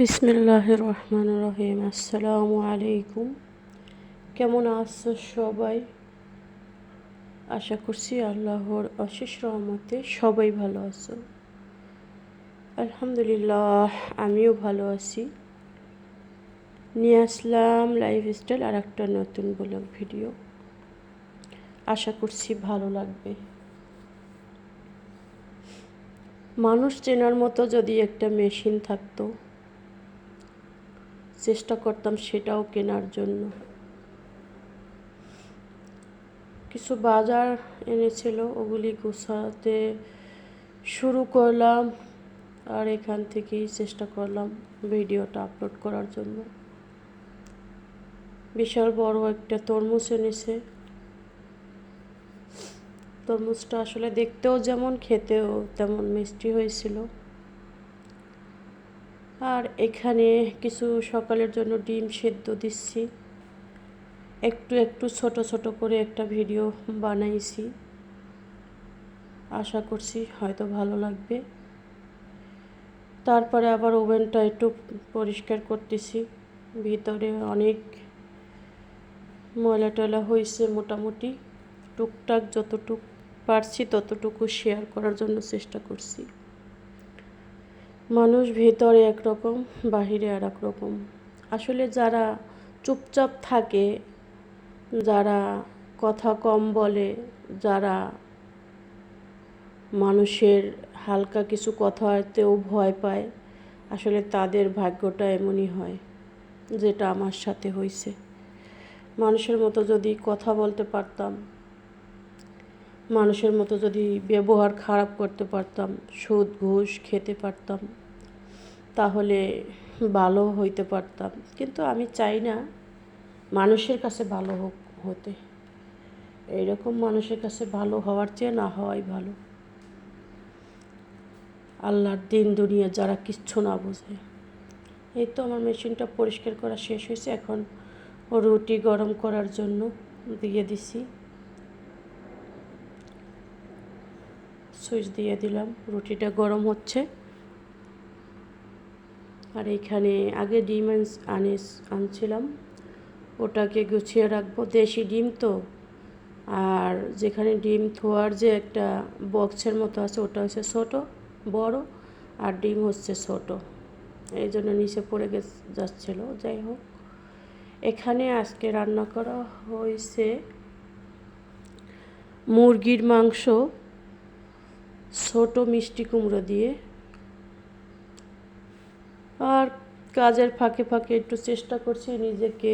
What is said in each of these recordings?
বিসমিল্লাহ রহমান রহিম আসসালামু আলাইকুম। কেমন আছো সবাই? আশা করছি আল্লাহর অশেষ রহমতে সবাই ভালো আছো। আলহামদুলিল্লাহ, আমিও ভালো আছি। নিয়ে আসলাম লাইফস্টাইল আর একটা নতুন ব্লগ ভিডিও। আশা করছি ভালো লাগবে। মানুষ চেনার মতো যদি একটা মেশিন থাকতো চেষ্টা করতাম সেটাও কেনার জন্য। কিছু বাজার এনেছিল, ওগুলি গোছাতে শুরু করলাম আর এখান থেকেই চেষ্টা করলাম ভিডিওটা আপলোড করার জন্য। বিশাল বড় একটা তরমুজ এনেছে। তরমুজটা আসলে দেখতেও যেমন, খেতেও তেমন মিষ্টি হয়েছিল। আর এখানে কিছু সকালের জন্য ডিম সেদ্ধ দিচ্ছি। একটু একটু ছোট ছোট করে একটা ভিডিও বানাইছি। আশা করছি হয়তো ভালো লাগবে। তারপরে আবার ওভেনটা একটু পরিষ্কার করতেছি। ভিতরে অনেক ময়লা টয়লা হয়েছে মোটামুটি। টুকটাক যতটুক পারছি ততটুকু শেয়ার করার জন্য চেষ্টা করছি। মানুষ ভেতরে একরকম, বাহিরে আর এক রকম আসলে যারা চুপচাপ থাকে, যারা কথা কম বলে, যারা মানুষের হালকা কিছু কথাতেও ভয় পায়, আসলে তাদের ভাগ্যটা এমনই হয়, যেটা আমার সাথে হয়েছে মানুষের মতো যদি কথা বলতে পারতাম মানুষের মতো যদি ব্যবহার খারাপ করতে পারতাম, সুদ, ঘুষ খেতে পারতাম, তাহলে ভালো হইতে পারতাম। কিন্তু আমি চাই না মানুষের কাছে ভালো হোক, হতে। এইরকম মানুষের কাছে ভালো হওয়ার চেয়ে না হওয়াই ভালো। আল্লাহর দিন, দুনিয়া যারা কিচ্ছু না বোঝে। এই তো আমার মেশিনটা পরিষ্কার করা শেষ হয়েছে। এখন রুটি গরম করার জন্য দিয়ে দিছি। সুইচ দিয়ে দিলাম, রুটিটা গরম হচ্ছে। আর এখানে আগে ডিম আনিস আনছিলাম। ওটাকে গুছিয়ে রাখব। দেশি ডিম তো। আর যেখানে ডিম থোয়ার যে একটা বক্সের মতো আছে, ওটা হচ্ছে ছোটো, বড়, আর ডিম হচ্ছে ছোট। এই জন্য নিচে পড়ে গে যাচ্ছিল। যাই হোক। এখানে আজকে রান্না করা হয়েছে মুরগির মাংস। ছোট মিষ্টি কুমড়ো দিয়ে। আর কাজের ফাঁকে ফাঁকে একটু চেষ্টা করছি নিজেকে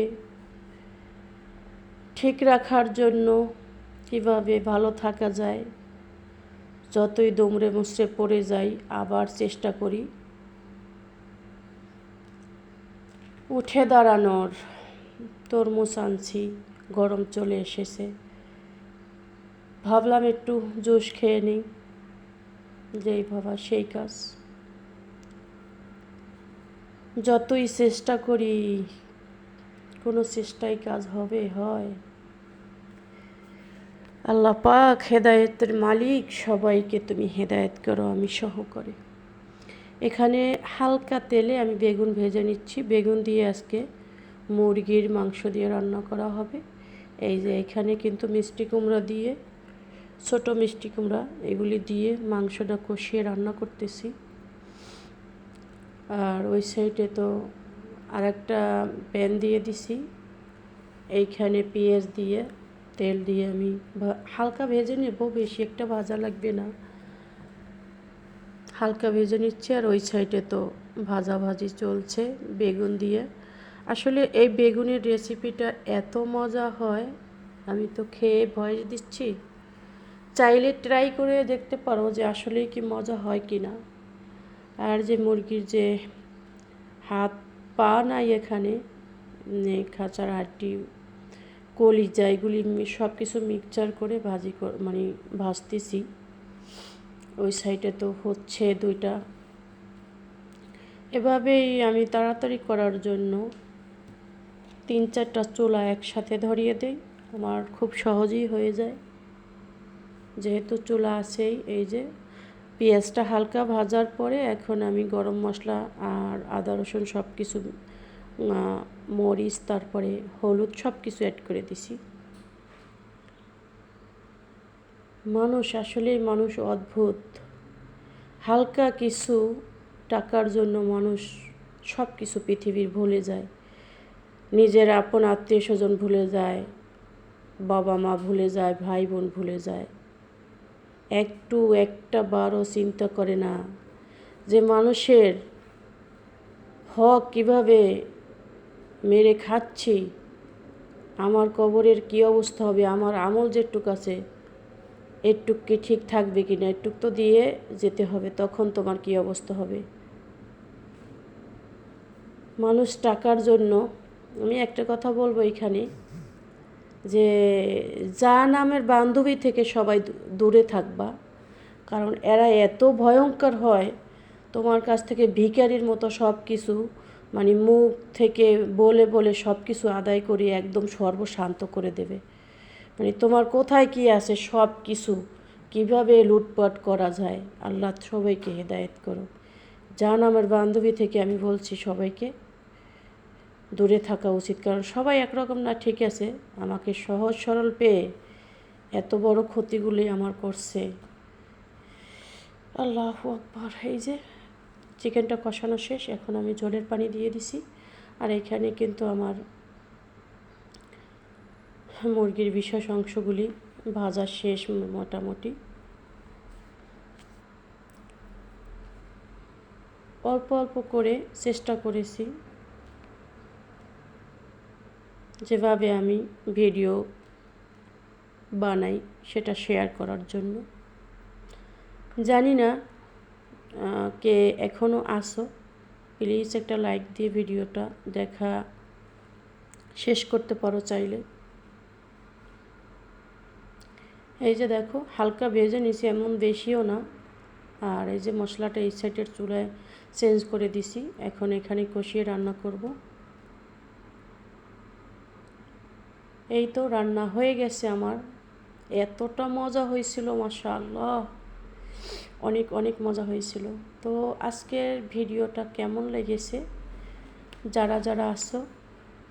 ঠিক রাখার জন্য কীভাবে ভালো থাকা যায়, যতই দমড়ে মুচড়ে পড়ে যাই আবার চেষ্টা করি। উঠে দাঁড়ানোর তরমুজ আনছি, গরম চলে এসেছে। ভাবলাম একটু জুস খেয়ে নিই। যেই ভাবা সেই কাজ। যতই চেষ্টা করি, কোনো চেষ্টাই কাজ হবে, হয়। আল্লাহ পাক হেদায়েতের মালিক, সবাইকে তুমি হেদায়েত করো, আমি সহ করে এখানে হালকা তেলে আমি বেগুন ভেজে নিচ্ছি। বেগুন দিয়ে আজকে মুরগির মাংস দিয়ে রান্না করা হবে। এই যে এখানে কিন্তু মিষ্টি কুমড়া দিয়ে ছোট মিষ্টি কুমড়া, এগুলি দিয়ে মাংসটা কষিয়ে রান্না করতেছি। আর ওই সাইডে তো আর একটা প্যান দিয়ে দিছি। এইখানে পেঁয়াজ দিয়ে, তেল দিয়ে আমি হালকা ভেজে নেব, বেশি একটা ভাজা লাগবে না। হালকা ভেজে নিচ্ছি আর ওই সাইডে তো ভাজাভাজি চলছে বেগুন দিয়ে। আসলে এই বেগুনের রেসিপিটা এত মজা হয়, আমি তো খেয়ে ভয়েস দিচ্ছি। চাইলে ট্রাই করে দেখতে পারো যে আসলেই কি মজা হয় কি না। আর যে মুরগির যে হাত পা নাই এখানে খাঁচার হাড্ডি কলিজা এগুলি সব কিছু মিক্সচার করে ভাজি মানে ভাজতেছি। ওই সাইডে তো হচ্ছে দুইটা। এভাবেই আমি তাড়াতাড়ি করার জন্য তিন চারটা চুলা একসাথে ধরিয়ে দেই। আমার খুব সহজেই হয়ে যায়। যেহেতু চুলা আছেই, এই যে পেঁয়াজটা হালকা ভাজার পরে এখন আমি গরম মশলা আর আদা, রসুন সব কিছু মরিচ, তারপরে হলুদ সব কিছু অ্যাড করে দিছি। মানুষ আসলেই মানুষ অদ্ভুত। হালকা কিছু টাকার জন্য মানুষ সব কিছু পৃথিবীর ভুলে যায়। নিজের আপন আত্মীয় স্বজন ভুলে যায় বাবা মা ভুলে যায় ভাই বোন ভুলে যায়। একটু একটা বারও চিন্তা করে না যে মানুষের হক কীভাবে মেরে খাচ্ছি, আমার কবরের কি অবস্থা হবে, আমার আমল যেটুক আছে, এটুক কি ঠিক থাকবে কি না এটুক তো দিয়ে যেতে হবে, তখন তোমার কি অবস্থা হবে? মানুষ টাকার জন্য, আমি একটা কথা বলব এখানে যে যা নামের বান্ধবী থেকে সবাই দূরে থাকবা। কারণ এরা এত ভয়ঙ্কর হয়, তোমার কাছ থেকে ভিখারির মতো সব কিছু মানে মুখ থেকে বলে বলে সব কিছু আদায় করে একদম সর্বশান্ত করে দেবে। মানে তোমার কোথায় কি আছে সব কিছু কীভাবে লুটপাট করা যায়? আল্লাহ সবাইকে হেদায়েত করো যা নামের বান্ধবী থেকে আমি বলছি সবাইকে দূরে থাকা উচিত। কারণ সবাই একরকম না, ঠিক আছে, আমাকে সহজ সরল পেয়ে এত বড় ক্ষতিগুলি আমার করছে। আল্লাহ আকবর। এই যে, চিকেনটা কষানো শেষ, এখন আমি জলের পানি দিয়ে দিছি। আর এখানে কিন্তু আমার মুরগির বিশেষ অংশগুলি ভাজা শেষ মোটামুটি। অল্প অল্প করে চেষ্টা করেছি। যেভাবে আমি ভিডিও বানাই সেটা শেয়ার করার জন্য। জানি না কে এখনও আসো প্লিজ একটা লাইক দিয়ে ভিডিওটা দেখা শেষ করতে পারো চাইলে। এই যে দেখো, হালকা ভেজে নিছি এমন বেশিও না। আর এই যে মশলাটা এই সাইডের চুলায় চেঞ্জ করে দিছি, এখন এখানে কষিয়ে রান্না করব। এই তো রান্না হয়ে গেছে আমার। এতটা মজা হয়েছিল মাশাল্লাহ অনেক অনেক মজা হয়েছিল। তো আজকের ভিডিওটা কেমন লেগেছে? যারা যারা আসো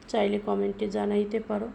চাইলে কমেন্টে জানাইতে পারো।